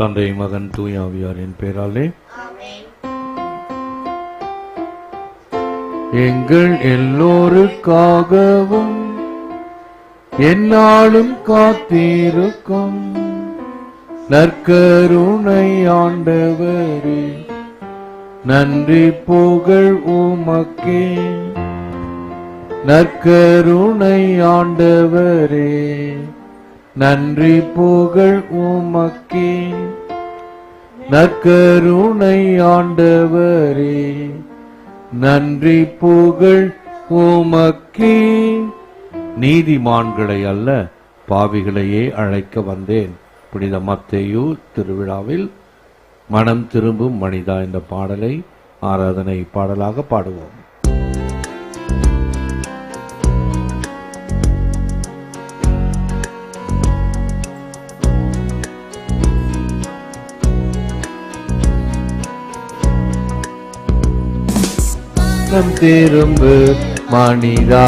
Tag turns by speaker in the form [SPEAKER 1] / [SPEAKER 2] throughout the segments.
[SPEAKER 1] தந்தை மகன் தூயாவியாரின் பேராலே. எங்கள் எல்லோருக்காகவும் என்னாலும் காத்திருக்கும் நற்கருணை ஆண்டவரே. நன்றி புகழ் உமக்கே. நற்கருணை ஆண்டவரே. நன்றி புகழ் உமக்கே. நற்கருணை ஆண்டவரே. நன்றி புகழ் உமக்கே. நீதிமான்களை அல்ல பாவிகளையே அழைக்க வந்தேன். புனித மத்தேயு திருவிழாவில் மனம் திரும்பும் மனிதா என்ற பாடலை ஆராதனை பாடலாக பாடுவோம். மனம் திரும்பு மனிதா.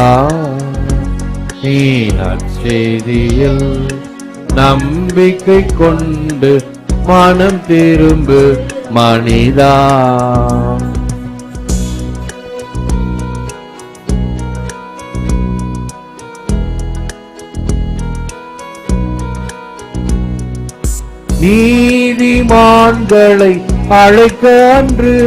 [SPEAKER 1] நீ நற்செய்தியில் நம்பிக்கை கொண்டு மனம் திரும்பு மனிதா. நீதிமான்களை அழைக்க அன்று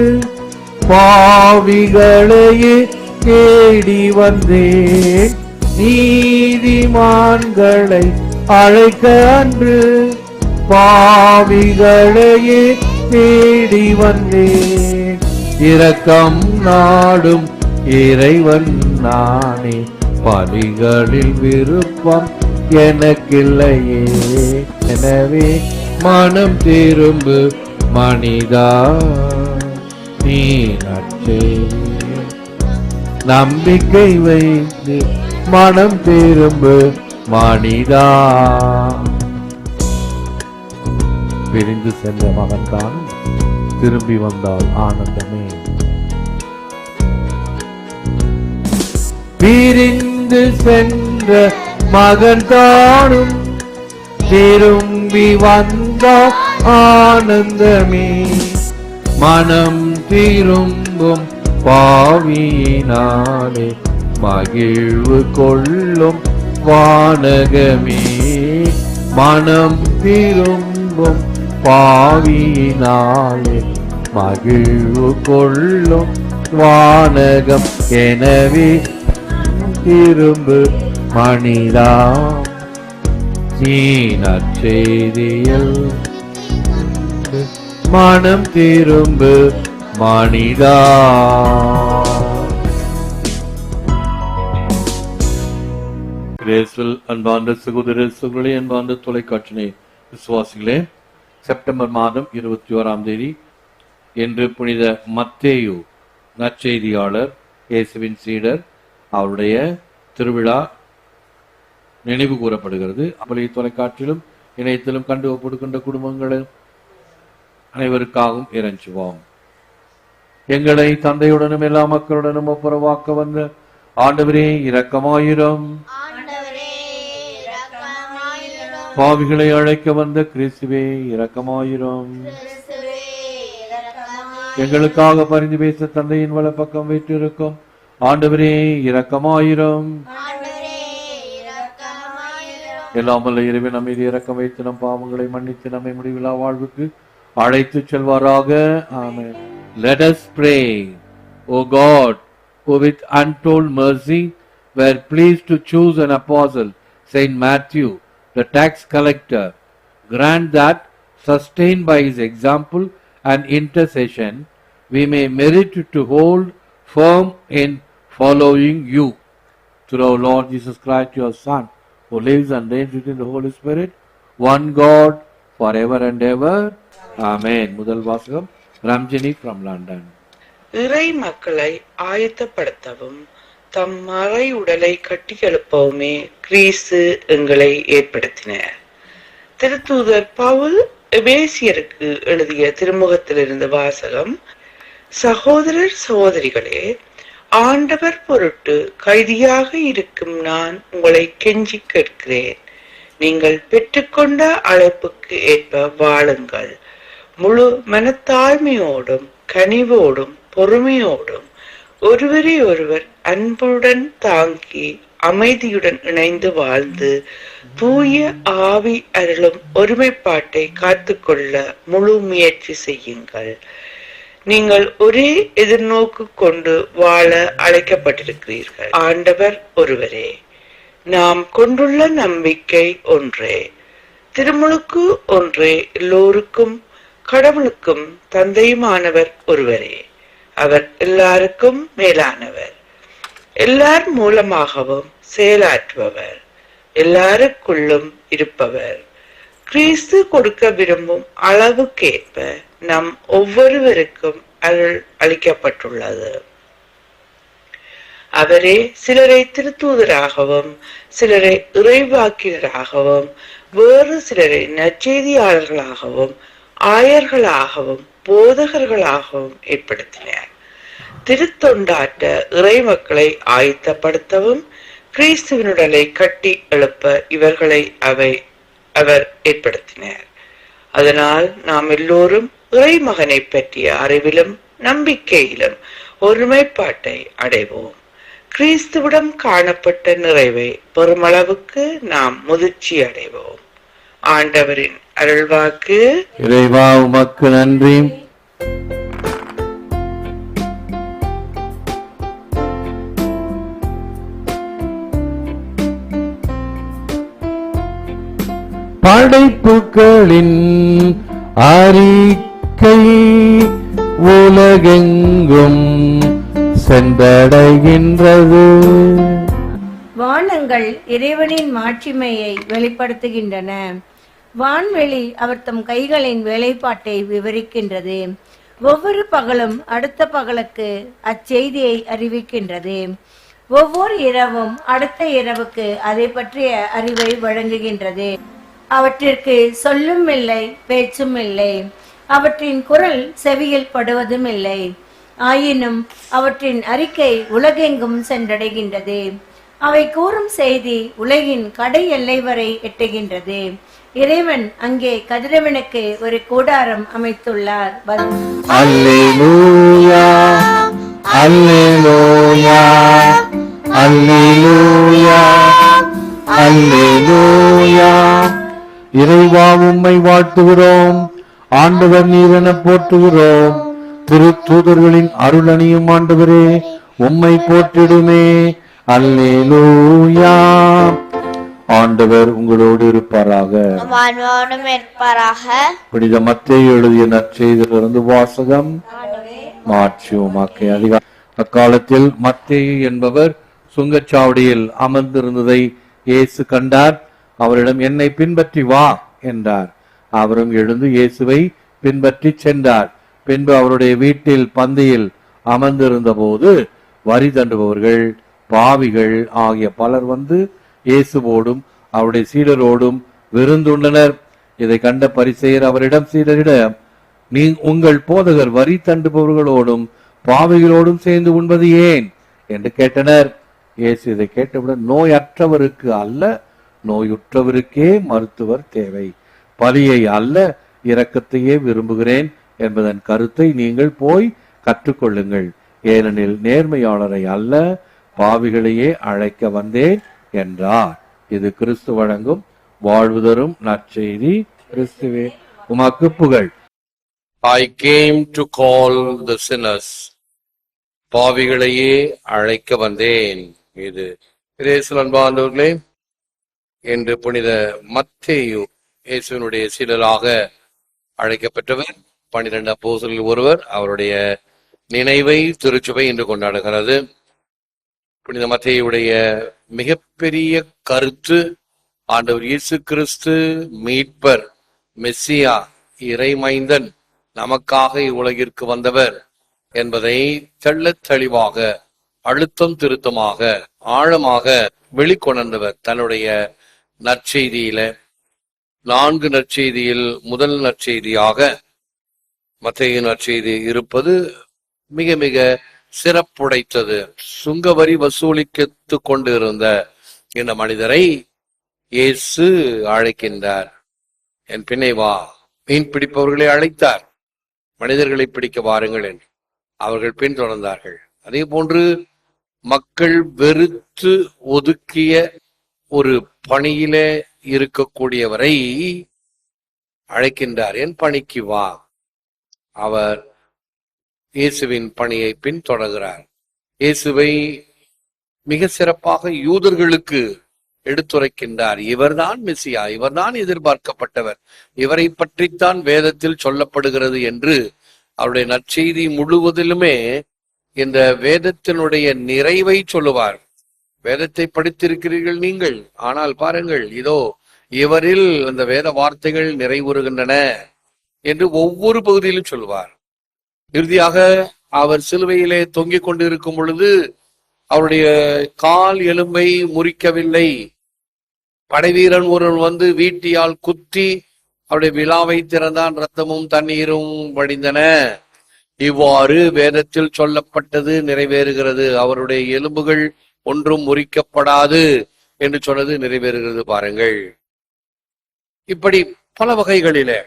[SPEAKER 1] பாவிகளையே தேடி வந்தேன். நீதிமான்களை அழைக்க அன்று பாவிகளையே தேடி வந்தேன். இரக்கம் நாடும் இறைவன் நானே பலிகளில் விருப்பம் எனக்கில்லையே. எனவே மனம் திரும்பு மனிதா. நீ நம்பிக்கை வைத்து மனம் திரும்பு மனிதா. பிரிந்து சென்ற மகன்தான் திரும்பி வந்தால் ஆனந்தமே. பிரிந்து சென்ற மகன் தானும் திரும்பி வந்தால் ஆனந்தமே. மனம் திரும்பும் பாவியினாலே மகிழ்வு கொள்ளும் வானகமே. மனம் திரும்பும் பாவியினாலே மகிழ்வு கொள்ளும் வானகம். எனவே திரும்பு மனிதா நீ மனம் திரும்பு மனிதா கிரேஸ்வல் அன்பார்ந்த சகோதர சகோதரி அன்பார்ந்த தொலைக்காட்சினை விசுவாசிகளே செப்டம்பர் மாதம் இருபத்தி ஓராம் தேதி என்று புனித மத்தேயு நற்செய்தியாளர் இயேசுவின் சீடர் அவருடைய திருவிழா நினைவு கூறப்படுகிறது. அப்படி தொலைக்காட்சியிலும் இணையத்திலும் கண்டு ஒப்படுகின்ற குடும்பங்களும் அனைவருக்காகவும் இறைஞ்சுவோம். எங்களை தந்தையுடனும் எல்லா மக்களுடனும் ஒப்புரவாக்க வந்த ஆண்டவரே இரக்கமாயிரம். பாவிகளை அழைக்க வந்த கிறிஸ்துவே இரக்கமாயிரம். எங்களுக்காக பரிந்து பேச தந்தையின் வலப்பக்கம் வைத்திருக்கும் ஆண்டவரே இரக்கமாயிரம்.
[SPEAKER 2] ஆண்டவரே இரக்கமாயிரும்.
[SPEAKER 1] எல்லாம் வல்ல இறைவன் நம்மீது இரக்கம் வைத்து நம் பாவங்களை மன்னித்து நம்மை முடிவில்லா வாழ்வுக்கு அழைத்து செல்வாராக. ஆமென். let us pray o god who with untold mercy were pleased to choose an apostle saint matthew the tax collector grant that sustained by his example and intercession we may merit to hold firm in following you through our Lord Jesus Christ, your Son, who lives and reigns within the Holy Spirit, one God, forever and ever. Amen. முதல் வாசகம் ரம்ஜினி from London
[SPEAKER 3] இறை மக்களை ஆயத்தப்படுத்தவும் தம் மறை உடலை கட்டியெழுப்பவுமே Greece எங்களை ஏற்படுத்தினர். திருத்தூதர் பவுல் எபேசியருக்கு எழுதிய திருமுகத்திலிருந்து வாசகம் சகோதரர் சகோதரிகளே ஆண்டவர் பொருட்டு கைதியாக இருக்கும் நான் உங்களை கெஞ்சி கேட்கிறேன். நீங்கள் பெற்றுக்கொண்ட அழைப்புக்கு ஏற்ப வாழுங்கள். முழு மனத்தாழ்மையோடும் கனிவோடும் பொறுமையோடும் ஒருவரை ஒருவர் அன்புடன் தாங்கி அமைதியுடன் இணைந்து வாழ்ந்து தூய ஆவி அருளும் ஒருமைப்பாட்டை காத்துக்கொள்ள முழு முயற்சி செய்யுங்கள். நீங்கள் ஒரே எதிர்நோக்கு கொண்டு வாழ அழைக்கப்பட்டிருக்கிறீர்கள். ஆண்டவர் ஒருவரே நாம் கொண்டுள்ள நம்பிக்கை ஒன்றே. திருமுழுக்கு ஒன்றே எல்லோருக்கும் கடவுளுக்கும் தந்தையுமானவர் ஒருவரே. அவர் எல்லாருக்கும் மேலானவர். எல்லார் மூலமாகவும் செயலாற்றுபவர். எல்லாருக்குள்ளும் இருப்பவர். கிறிஸ்து கொடுக்க விரும்பும் அளவுக்கேற்ப நம் ஒவ்வொருவருக்கும் அருள் அளிக்கப்பட்டுள்ளது. அவரே சிலரை திருத்தூதராகவும் சிலரை இறைவாக்கினராகவும் வேறு சிலரை நற்செய்தியாளர்களாகவும் ஆயர்களாகவும் போதகர்களாகவும் ஏற்படுத்தினார். திருத்தொண்டாற்ற இறைமக்களை ஆயத்தப்படுத்தவும் கிறிஸ்துவனுடலை கட்டி எழுப்ப இவர்களை அவை அவர் ஏற்படுத்தினார். அதனால் நாம் எல்லோரும் இறைமகனை பற்றிய அறிவிலும் நம்பிக்கையிலும் ஒருமைப்பாட்டை அடைவோம். கிறிஸ்துவிடம் காணப்பட்ட நிறைவை பெருமளவுக்கு நாம் முதிர்ச்சி அடைவோம் ஆண்டவரின் அருள்வாக்கு.
[SPEAKER 1] இறைவா உமக்கு நன்றி. படைப்புகளின் அறிக்கை உலகெங்கும் சென்றடைகின்றது.
[SPEAKER 4] வானங்கள் இறைவனின் மாட்சிமையை வெளிப்படுத்துகின்றன. வான்வெளி அவர் தம் கைகளின் வேலைப்பாட்டை விவரிக்கின்றது. ஒவ்வொரு பகலும் அடுத்த பகலுக்கு அச்செய்தியை அறிவிக்கின்றது. ஒவ்வொரு இரவும் அடுத்த இரவுக்கு அதை பற்றிய அறிவை வழங்குகின்றது. அவற்றிற்கு சொல்லும் இல்லை பேச்சும் இல்லை அவற்றின் குரல் செவியில் படுவதும் இல்லை ஆயினும் அவற்றின் அறிக்கை உலகெங்கும் சென்றடைகின்றது. அவை கூறும் செய்தி உலகின் கடை எல்லை வரை எட்டுகின்றது. இறைவன் அங்கே கதிரவனுக்கு ஒரு கூடாரம் அமைத்துள்ளார்.
[SPEAKER 1] இறைவா உம்மை வாழ்த்துகிறோம். ஆண்டவர் நீரென போற்றுகிறோம். திருத்தூதர்களின் அருளணியும் ஆண்டவரே உம்மை போற்றிடுமே. அல்லேலூயா. ஆண்டவர் உங்களோடு இருப்பாராக. புனித மத்தேயு எழுதிய நற்செய்திலிருந்து வாசகம். மாற்றியுமாக்கை அதிகார அக்காலத்தில் மத்தேயு என்பவர் சுங்கச்சாவடியில் அமர்ந்திருந்ததை இயேசு கண்டார். அவரிடம் என்னை பின்பற்றி வா என்றார். அவரும் எழுந்து இயேசுவை பின்பற்றி சென்றார். பின்பு அவருடைய வீட்டில் பந்தியில் அமர்ந்திருந்த போது வரி தண்டுபவர்கள் பாவிகள் ஆகிய பலர் வந்து இயேசுவோடும் அவருடைய சீடரோடும் விருந்துண்டனர். இதை கண்ட பரிசெயர் அவரிடம் சீடரிட நீ உங்கள் போதகர் வரி தண்டுபவர்களோடும் பாவிகளோடும் சேர்ந்து உண்பது ஏன்? என்று கேட்டனர். இயேசு இதை கேட்டவுடன் நோயற்றவருக்கு அல்ல நோயுற்றவருக்கே மருத்துவர் தேவை. பலியை அல்ல இரக்கத்தையே விரும்புகிறேன் என்பதன் கருத்தை நீங்கள் போய் கற்றுக்கொள்ளுங்கள். ஏனெனில் நேர்மையாளரை அல்ல பாவிகளையே அழைக்க வந்தேன். என்றார். இது கிறிஸ்து வழங்கும் வாழ்வு தரும் நற்செய்தி கிறிஸ்துவே. உமக்கு புகழ்.
[SPEAKER 5] I came to call the பாவிகளையே அழைக்க வந்தேன். இது இயேசு அன்பார்ந்தவர்களே என்று புனித மத்தேயு இயேசுவினுடைய சீடராக அழைக்கப்பட்டவர் பன்னிரண்டு அப்போசலில் ஒருவர் அவருடைய நினைவை திருச்சுவை இன்று கொண்டாடுகிறது. புனித மத்தையுடைய மிகப்பெரிய கருத்து ஆண்டவர் இயேசு கிறிஸ்து மீட்பர் மெஸ்ஸியா இறைமைந்தன் நமக்காக இவ்வுலகிற்கு வந்தவர் என்பதை தெள்ள தெளிவாக அழுத்தம் திருத்தமாக ஆழமாக வெளிக்கொணர்ந்தவர். தன்னுடைய நற்செய்தியில நான்கு நற்செய்தியில் முதல் நற்செய்தியாக மத்தையின் நற்செய்தி இருப்பது மிக மிக சிறப்புடைத்தது. சுங்க வரி வசூலித்து கொண்டிருந்த இந்த மனிதரை
[SPEAKER 1] இயேசு அழைக்கின்றார். என் பின்னை வா. மீன் பிடிப்பவர்களை அழைத்தார். மனிதர்களை பிடிக்க வாருங்கள் என்று. அவர்கள் பின்தொடர்ந்தார்கள். அதே போன்று மக்கள் வெறுத்து ஒதுக்கிய ஒரு பணியிலே இருக்கக்கூடியவரை அழைக்கின்றார். என் பணிக்கு வா. அவர் இயேசுவின் பணியை பின்தொடர்கிறார். இயேசுவை மிக சிறப்பாக யூதர்களுக்கு எடுத்துரைக்கின்றார். இவர்தான் மெசியா இவர்தான் எதிர்பார்க்கப்பட்டவர். இவரை பற்றித்தான் வேதத்தில் சொல்லப்படுகிறது என்று அவருடைய நற்செய்தி முழுவதிலுமே இந்த வேதத்தினுடைய நிறைவை சொல்லுவார். வேதத்தை படித்திருக்கிறீர்கள் நீங்கள் ஆனால் பாருங்கள் இதோ இவரில் அந்த வேத வார்த்தைகள் நிறைவுறுகின்றன என்று ஒவ்வொரு பகுதியிலும் சொல்லுவார். இறுதியாக அவர் சிலுவையிலே தொங்கிக் கொண்டிருக்கும் பொழுது அவருடைய கால் எலும்பை முறிக்கவில்லை. படைவீரன் ஒருவன் வந்து வீட்டியால் குத்தி அவருடைய விழாவை திறந்தான். ரத்தமும் தண்ணீரும் வடிந்தன. இவ்வாறு வேதத்தில் சொல்லப்பட்டது நிறைவேறுகிறது. அவருடைய எலும்புகள் ஒன்றும் முறிக்கப்படாது என்று சொன்னது நிறைவேறுகிறது பாருங்கள். இப்படி பல வகைகளிலே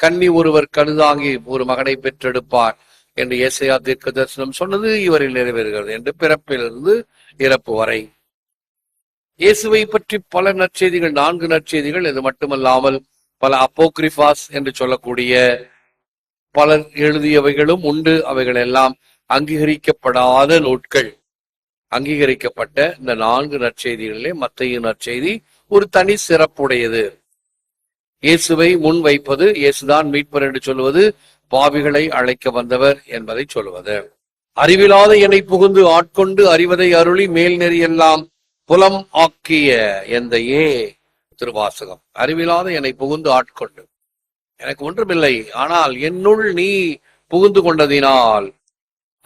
[SPEAKER 1] கன்னி ஒருவர் கழுதாங்கி ஒரு மகனை பெற்றெடுப்பார் என்று ஏசையா தீர்க்க தரிசனம் சொன்னது இவரில் நிறைவேறுகிறது என்று பிறப்பிலிருந்து இறப்பு வரை. இயேசுவை பற்றி பல நற்செய்திகள் நான்கு நற்செய்திகள் இது மட்டுமல்லாமல் பல அப்போக்ரிஃபாஸ் என்று சொல்லக்கூடிய பலர் எழுதியவைகளும் உண்டு. அவைகள் எல்லாம் அங்கீகரிக்கப்படாத நூட்கள். அங்கீகரிக்கப்பட்ட இந்த நான்கு நற்செய்திகளிலே மத்திய நற்செய்தி ஒரு தனி சிறப்புடையது. இயேசுவை முன் வைப்பது இயேசுதான் மீட்பர் என்று சொல்வது பாவிகளை அழைக்க வந்தவர் என்பதை சொல்வது அறிவிலாத என்னை புகுந்து ஆட்கொண்டு அறிவதை அருளி மேல் நெறியெல்லாம் புலம் ஆக்கிய எந்த ஏ திருவாசகம். அறிவிலாத என்னை புகுந்து ஆட்கொண்டு. எனக்கு ஒன்றுமில்லை ஆனால் என்னுள் நீ புகுந்து கொண்டதினால்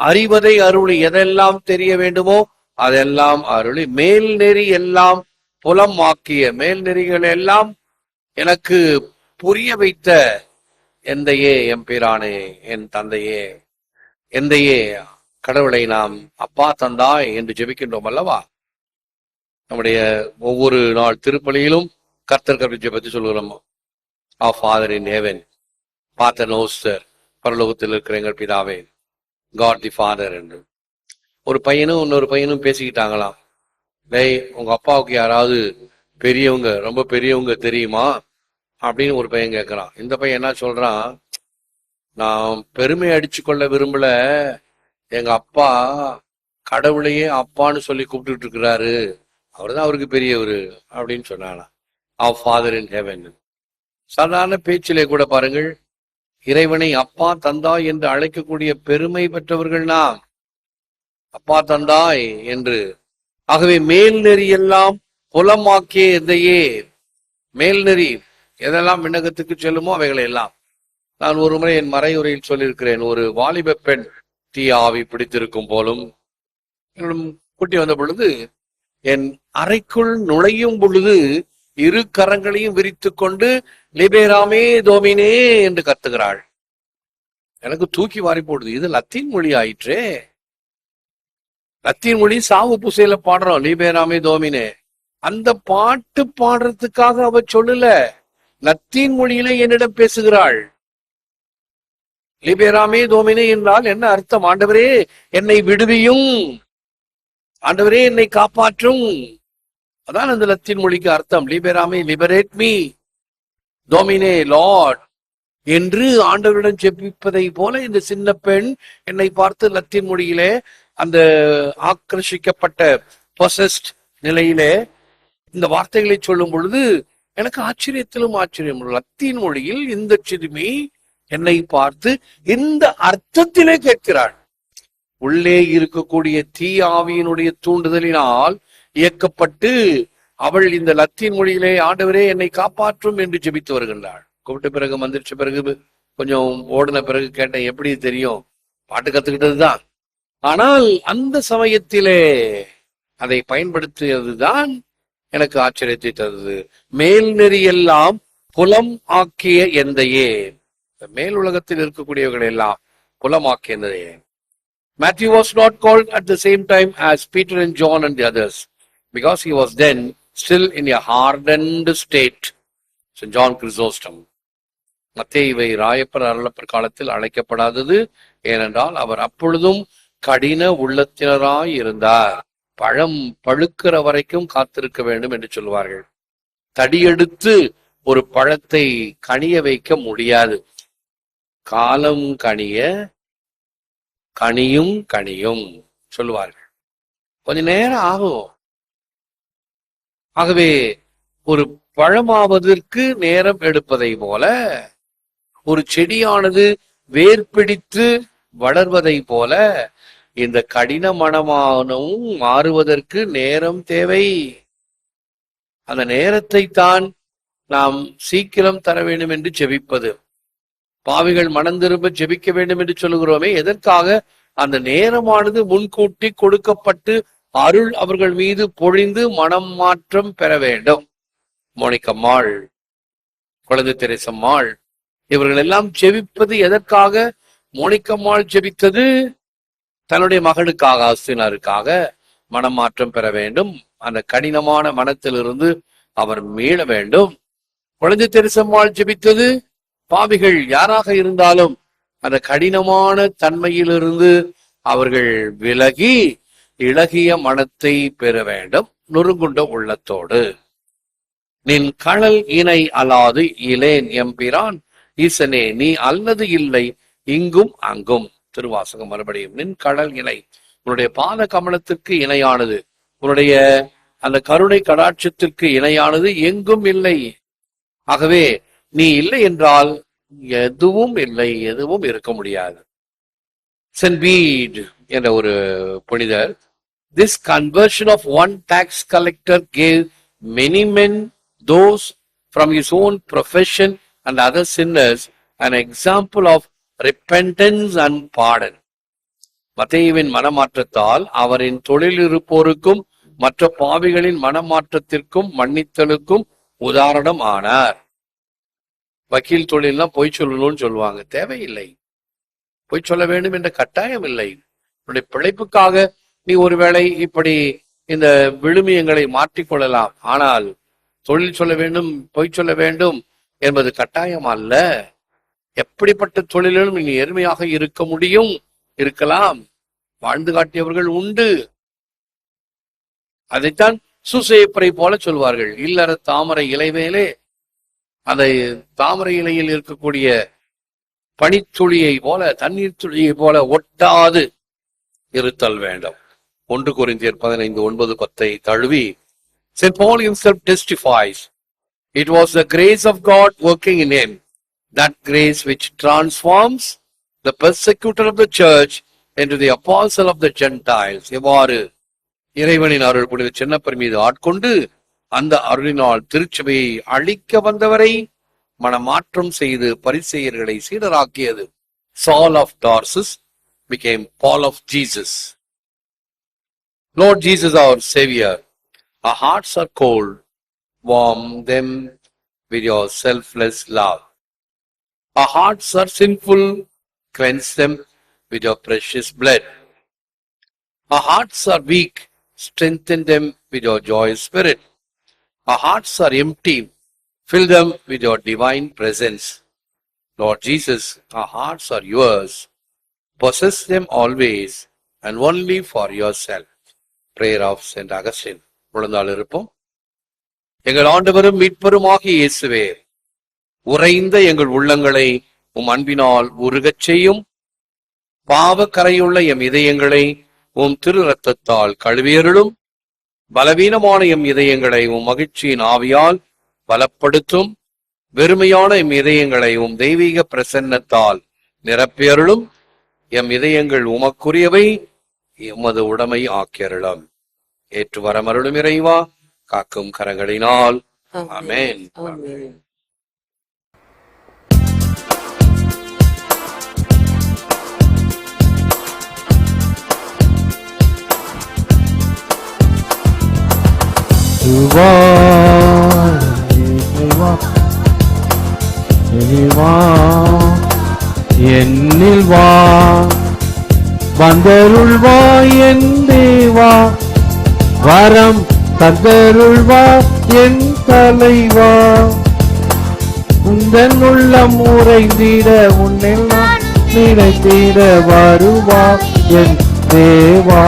[SPEAKER 1] அறிவதை அருளி எதெல்லாம் தெரிய வேண்டுமோ அதெல்லாம் அருளி மேல் நெறி எல்லாம் புலம் ஆக்கிய மேல் நெறிகள் எல்லாம் எனக்கு புரிய வைத்த எந்தையே எம்பிரானே என் தந்தையே எந்தையே கடவுளை நாம் அப்பா தந்தாய் என்று ஜெபிக்கின்றோம் அல்லவா? நம்முடைய ஒவ்வொரு நாள் திருப்பலியிலும் கர்த்தர் கருவி பற்றி சொல்கிறோம் ஆ ஃபாதர் இன் ஹேவன் பாத்தர் நோஸ்டர் பரலோகத்தில் இருக்கிற எங்கள் பிதாவே காட் தி ஃபாதர் என்று. ஒரு பையனும் இன்னொரு பையனும் பேசிக்கிட்டாங்களாம். டேய் உங்க அப்பாவுக்கு யாராவது பெரியவங்க ரொம்ப பெரியவங்க தெரியுமா? அப்படின்னு ஒரு பையன் கேட்கறான் இந்த பையன் என்ன சொல்றான்? நான் பெருமை அடிச்சு கொள்ள விரும்பல. எங்க அப்பா கடவுளையே அப்பான்னு சொல்லி கூப்பிட்டுட்டு இருக்கிறாரு. அவர்தான் அவருக்கு பெரியவர் அப்படின்னு சொன்னானா. அவர் ஃபாதர் இன் ஹெவன் சாதாரண பேச்சிலே கூட பாருங்கள். இறைவனை அப்பா தந்தாய் என்று அழைக்கக்கூடிய பெருமை பெற்றவர்கள் நாம். அப்பா தந்தாய் என்று. ஆகவே மேல் நெறியெல்லாம் புலமாக்கிய இதையே மேல் நெறி எதெல்லாம் விண்ணகத்துக்கு செல்லுமோ அவைகளை எல்லாம் நான் ஒரு முறை என் மறையுரையில் சொல்லியிருக்கிறேன் ஒரு வாலிப பெண் தீ ஆவி பிடித்திருக்கும் போலும் கூட்டி வந்த பொழுது என் அறைக்குள் நுழையும் பொழுது இரு கரங்களையும் விரித்து கொண்டு லிபேராமே தோமினே என்று கத்துகிறாள். எனக்கு தூக்கி வாரி போடுது. இது லத்தீன் மொழி ஆயிற்றே. லத்தீன் மொழி சாவு பூசையில பாடுறோம். லிபேராமே தோமினே அந்த பாட்டு பாடுறதுக்காக அவ சொல்லல. லத்தீன் மொழியில என்னிடம் பேசுகிறாள். லிபேராமே தோமினே என்றால் என்ன அர்த்தம்? ஆண்டவரே என்னை விடுவியும். ஆண்டவரே என்னை காப்பாற்றும். அதான் அந்த லத்தீன் மொழிக்கு அர்த்தம். லிபேராமே லிபரேட் மீ. டோமினே லார்ட். என்று ஆண்டவரிடம் ஜெபிப்பதை போல இந்த சின்ன பெண் என்னை பார்த்து லத்தீன் மொழியிலே அந்த ஆக்கர்ஷிக்கப்பட்ட பொசஸ்ட் நிலையிலே இந்த வார்த்தைகளை சொல்லும் பொழுது எனக்கு ஆச்சரியத்திலும் ஆச்சரியம். லத்தீன் மொழியில் இந்த சிறுமி என்னை பார்த்து இந்த அர்த்தத்திலே கேட்கிறாள். உள்ளே இருக்கக்கூடிய தீ ஆவியினுடைய தூண்டுதலினால் இயக்கப்பட்டு அவள் இந்த லத்தீன் மொழியிலே ஆண்டவரே என்னை காப்பாற்றும் என்று ஜெபித்து வருகின்றாள். கூப்பிட்ட பிறகு மந்திரிச்ச பிறகு கொஞ்சம் ஓடின பிறகு கேட்டேன் எப்படி தெரியும்? பாட்டு கத்துக்கிட்டதுதான். ஆனால் அந்த சமயத்திலே அதை பயன்படுத்தியதுதான் எனக்கு ஆச்சரியத்தை தந்தது மேல் நெறியெல்லாம் புலம் ஆக்கிய எந்தையே ஏன் மேல் உலகத்தில் இருக்கக்கூடியவர்கள் எல்லாம் புலமாக்கிய எந்தையே Matthew was not called at the same time as Peter and John and the others because he was then still in a hardened state. So John Chrysostom. இவை ராயப்பர் அருளப்பர் காலத்தில் அழைக்கப்படாதது ஏனென்றால் அவர் அப்பொழுதும் கடின உள்ளத்தினராய் இருந்தார் பழம் பழுக்கிற வரைக்கும் காத்திருக்க வேண்டும் என்று சொல்வார்கள். தடியெடுத்து ஒரு பழத்தை கனிய வைக்க முடியாது. காலம் கனிய கனியும் கனியும் சொல்லுவார்கள் கொஞ்ச நேரம் ஆகும். ஆகவே ஒரு பழமாவதற்கு நேரம் எடுப்பதை போல ஒரு செடியானது வேர் பிடித்து வளர்வதை போல இந்த கடின மனமானவும் மாறுவதற்கு நேரம் தேவை. அந்த நேரத்தை தான் நாம் சீக்கிரம் தர வேண்டும் என்று ஜெபிப்பது. பாவிகள் மனம் திரும்ப ஜெபிக்க வேண்டும் என்று சொல்லுகிறோமே எதற்காக? அந்த நேரமானது முன்கூட்டி கொடுக்கப்பட்டு அருள் அவர்கள் மீது பொழிந்து மனம் மாற்றம் பெற வேண்டும். மோனிக்கம்மாள் குழந்தை தெரசம்மாள் இவர்கள் எல்லாம் ஜெபிப்பது எதற்காக? மோனிக்கம்மாள் ஜெபித்தது தன்னுடைய மகனுக்காக அஸ்தினாருக்காக மனம் மாற்றம் பெற வேண்டும். அந்த கடினமான மனத்திலிருந்து அவர் மீள வேண்டும். குழந்தை தெரசம்மாள் ஜெபித்தது. பாவிகள் யாராக இருந்தாலும் அந்த கடினமான தன்மையிலிருந்து அவர்கள் விலகி இளகிய மனத்தை பெற வேண்டும். நொறுங்குண்ட உள்ளத்தோடு. நின் கழல் இணை அலாது இலேன் எம்பிரான் ஈசனே நீ அல்லது இல்லை இங்கும் அங்கும். திருவாசகம் மறுபடியும். நின் கடல் இணை. உன்னுடைய பாத கமலத்திற்கு இணையானது. உன்னுடைய அந்த கருணை கடாட்சத்திற்கு இணையானது எங்கும் இல்லை. ஆகவே நீ இல்லை என்றால் எதுவும் இல்லை எதுவும் இருக்க முடியாது. சென்ட் பீட் என்ற ஒரு புனிதர் this conversion of one tax collector gave many men those from his own profession and other sinners an example of repentance and pardon மத்தேயுவின் மனமாற்றத்தால் அவரின் தொழில் இருப்போருக்கும் மற்ற பாவிகளின் மனமாற்றத்திற்கும் மன்னித்தலுக்கும் உதாரணம் ஆனார். வக்கீல் தொழில்னா பொய் சொல்லணும்னு சொல்லுவாங்க. தேவையில்லை. பொய் சொல்ல வேண்டும் என்ற கட்டாயம் இல்லை. உன்னுடைய பிழைப்புக்காக நீ ஒருவேளை இப்படி இந்த விழுமியங்களை மாற்றிக்கொள்ளலாம் ஆனால் தொழில் சொல்ல வேண்டும் பொய் சொல்ல வேண்டும் என்பது கட்டாயம் அல்ல. எப்படிப்பட்ட தொழிலிலும் நீ எருமையாக இருக்க முடியும்? இருக்கலாம். வாழ்ந்து காட்டியவர்கள் உண்டு. அதைத்தான் சுசேப்பரை போல சொல்வார்கள். இல்லற தாமரை இலைவேலே அதை தாமரை இலையில் இருக்கக்கூடிய பனித்துளியை போல தண்ணீர் துளியை போல ஒட்டாது இருத்தல் வேண்டும். ஒன்று குறிந்தியர் பதினைந்து ஒன்பது பத்தை தழுவி Saint Paul himself testifies it was the grace of God working in him. That grace which transforms the persecutor of the church into the apostle of the Gentiles எவ்வாறு இறைவனின் அருள் புனித சின்னப்பர் மீது ஆட்கொண்டு அந்த அருளினால் திருச்சபையை அழிக்க வந்தவரை மனமாற்றம் செய்து பரிசெயர்களை சீடராக்கியது Saul of Tarsus became Paul of Jesus. Lord Jesus, our Savior, our hearts are cold. Warm them with your selfless love. Our hearts are sinful. Cleanse them with your precious blood. Our hearts are weak. Strengthen them with your joyous spirit. Our hearts are empty. Fill them with your divine presence. Lord Jesus, our hearts are yours. Possess them always and only for yourself. Prayer of Saint Augustine. முழந்தாள் இருப்போம் எங்கள் ஆண்டவரும் மீட்பருமாகிய இயேசுவே உறைந்த எங்கள் உள்ளங்களை உம் அன்பினால் உருகச் செய்யும். பாவ கரையுள்ள எம் இதயங்களை உம் திரு ரத்தத்தால் கழுவியருளும். பலவீனமான எம் இதயங்களை உம் மகிழ்ச்சியின் ஆவியால் பலப்படுத்தும். வெறுமையான எம் இதயங்களை உம் தெய்வீக பிரசன்னத்தால் நிரப்பியருளும். எம் இதயங்கள் உமக்குரியவை எமது உடைமை ஆக்கியருளும். ஏற்று வரமருளும் இறைவா காக்கும் கரங்களினால். ஆமென்.
[SPEAKER 2] இறைவா, இறைவா, இறைவா, என்னில் வா வந்தருள்வா என் தேவா வரம்
[SPEAKER 1] தந்தருள்வா என் தலைவா உந்தன் உள்ளம் உறைந்திட உன்னில் நான் நினைத்திட வருவா என் தேவா.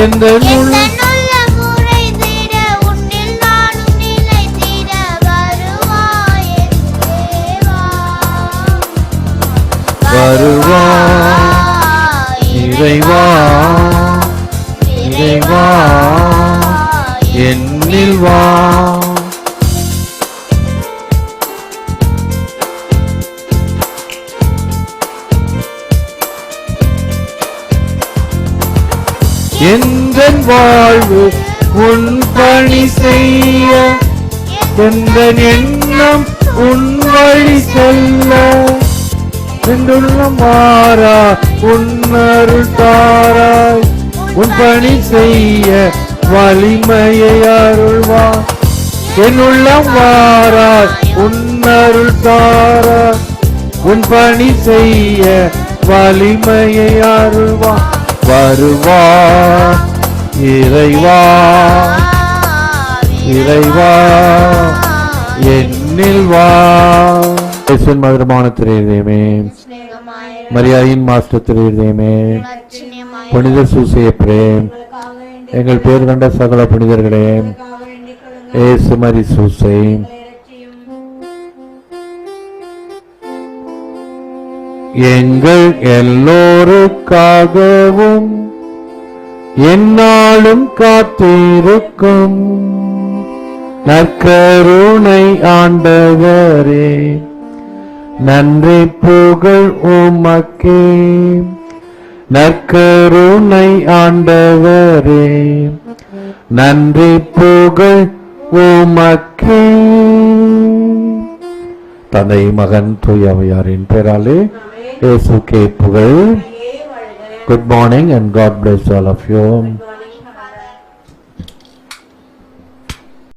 [SPEAKER 1] எந்த உள்ள தாரா மாறா உன் தாராய் உன் பணி செய்ய வலிமையை அருள்வா. என் உள்ளம் வாராய் உன் உன் பணி செய்ய வலிமையை அருள்வா. வருவா இறைவா. இறைவா என்னில் வா. மதுரமான திரையுதயமே மரியாதையின் மாஸ்டர் திரையுதயமே புனித சூசைய பிரேம் எங்கள் பேர் கண்ட சகல புனிதர்களே ஏசுமரி சூசை. எங்கள் எல்லோருக்காகவும் என்னாலும் காத்திருக்கும் நற்கருணை ஆண்டவரே. நன்றி புகழ் உமக்கே. நற்கருணை ஆண்டவரே. நன்றி புகழ் உமக்கே. தந்தை மகன் தூயவையாரின் பேராலே இயேசுக்கே புகழ். Good morning and God bless all of you